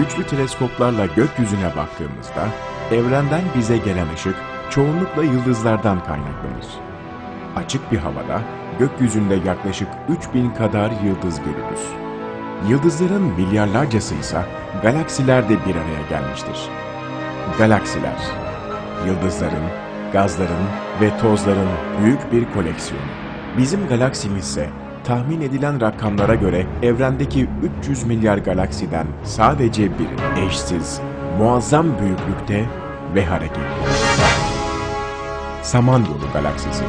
güçlü teleskoplarla gökyüzüne baktığımızda evrenden bize gelen ışık çoğunlukla yıldızlardan kaynaklanır. Açık bir havada gökyüzünde yaklaşık 3000 kadar yıldız görürüz. Yıldızların milyarlarcası ise galaksiler de bir araya gelmiştir. Galaksiler, yıldızların, gazların ve tozların büyük bir koleksiyonu. Bizim galaksimiz ise tahmin edilen rakamlara göre evrendeki 300 milyar galaksiden sadece biri eşsiz, muazzam büyüklükte ve hareketli. Samanyolu Galaksisi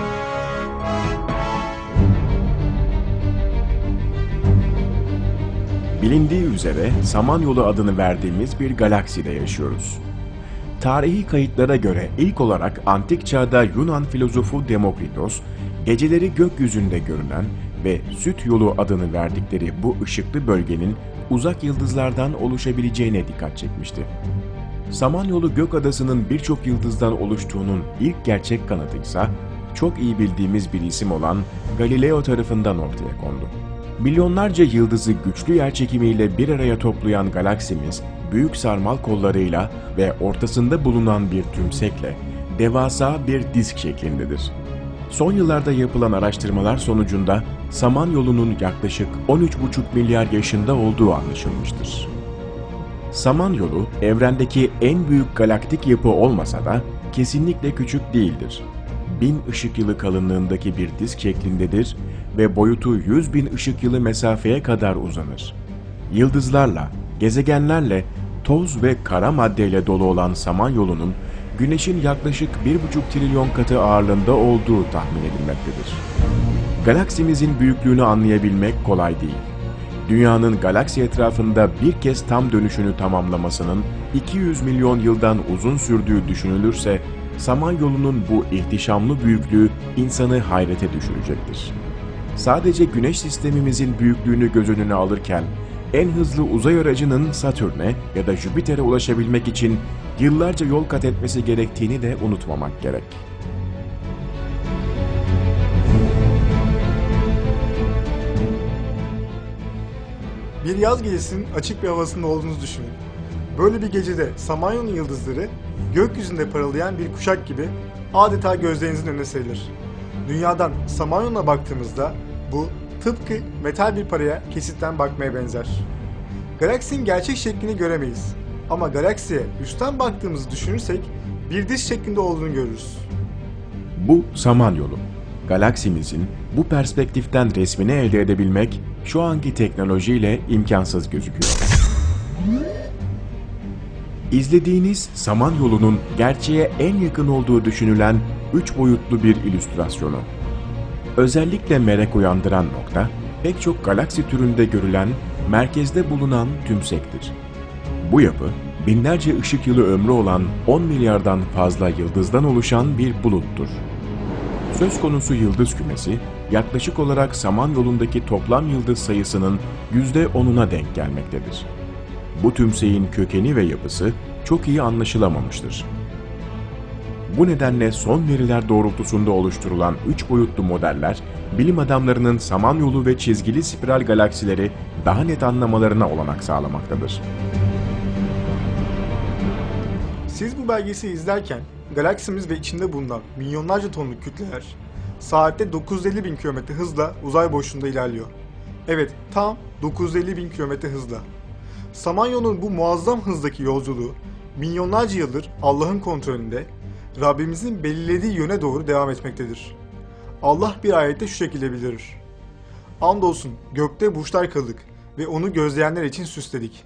Bilindiği üzere Samanyolu adını verdiğimiz bir galakside yaşıyoruz. Tarihi kayıtlara göre ilk olarak antik çağda Yunan filozofu Demokritos, geceleri gökyüzünde görünen ve süt yolu adını verdikleri bu ışıklı bölgenin uzak yıldızlardan oluşabileceğine dikkat çekmişti. Samanyolu gök adasının birçok yıldızdan oluştuğunun ilk gerçek kanıtıysa çok iyi bildiğimiz bir isim olan Galileo tarafından ortaya kondu. Milyonlarca yıldızı güçlü yerçekimiyle bir araya toplayan galaksimiz, büyük sarmal kollarıyla ve ortasında bulunan bir tümsekle devasa bir disk şeklindedir. Son yıllarda yapılan araştırmalar sonucunda Samanyolu'nun yaklaşık 13,5 milyar yaşında olduğu anlaşılmıştır. Samanyolu, evrendeki en büyük galaktik yapı olmasa da kesinlikle küçük değildir. 1000 ışık yılı kalınlığındaki bir disk şeklindedir ve boyutu 100 bin ışık yılı mesafeye kadar uzanır. Yıldızlarla, gezegenlerle, toz ve kara maddeyle dolu olan Samanyolu'nun Güneş'in yaklaşık 1,5 trilyon katı ağırlığında olduğu tahmin edilmektedir. Galaksimizin büyüklüğünü anlayabilmek kolay değil. Dünyanın galaksi etrafında bir kez tam dönüşünü tamamlamasının 200 milyon yıldan uzun sürdüğü düşünülürse, Samanyolu'nun bu ihtişamlı büyüklüğü insanı hayrete düşürecektir. Sadece Güneş sistemimizin büyüklüğünü göz önüne alırken, en hızlı uzay aracının Satürn'e ya da Jüpiter'e ulaşabilmek için yıllarca yol kat etmesi gerektiğini de unutmamak gerek. Bir yaz gecesinin açık bir havasında olduğunuzu düşünün. Böyle bir gecede Samanyolu yıldızları gökyüzünde parıldayan bir kuşak gibi adeta gözlerinizin önüne serilir. Dünyadan Samanyolu'na baktığımızda bu tıpkı metal bir paraya kesitten bakmaya benzer. Galaksinin gerçek şeklini göremeyiz. Ama galaksiye üstten baktığımızı düşünürsek bir diş şeklinde olduğunu görürüz. Bu Samanyolu. Galaksimizin bu perspektiften resmini elde edebilmek şu anki teknolojiyle imkansız gözüküyor. İzlediğiniz Samanyolu'nun gerçeğe en yakın olduğu düşünülen üç boyutlu bir illüstrasyonu. Özellikle merak uyandıran nokta, pek çok galaksi türünde görülen merkezde bulunan tümsektir. Bu yapı, binlerce ışık yılı ömrü olan 10 milyardan fazla yıldızdan oluşan bir buluttur. Söz konusu yıldız kümesi, yaklaşık olarak Samanyolu'ndaki toplam yıldız sayısının %10'una denk gelmektedir. Bu tümseyin kökeni ve yapısı çok iyi anlaşılamamıştır. Bu nedenle son veriler doğrultusunda oluşturulan 3 boyutlu modeller, bilim adamlarının samanyolu ve çizgili spiral galaksileri daha net anlamalarına olanak sağlamaktadır. Siz bu belgeseli izlerken galaksimiz ve içinde bulunan milyonlarca tonluk kütleler saatte 950 bin kilometre hızla uzay boşluğunda ilerliyor. Evet tam 950 bin kilometre hızla. Samanyolu'nun bu muazzam hızdaki yolculuğu milyonlarca yıldır Allah'ın kontrolünde Rabbimizin belirlediği yöne doğru devam etmektedir. Allah bir ayette şu şekilde bildirir. Andolsun gökte burçlar kıldık ve onu gözleyenler için süsledik.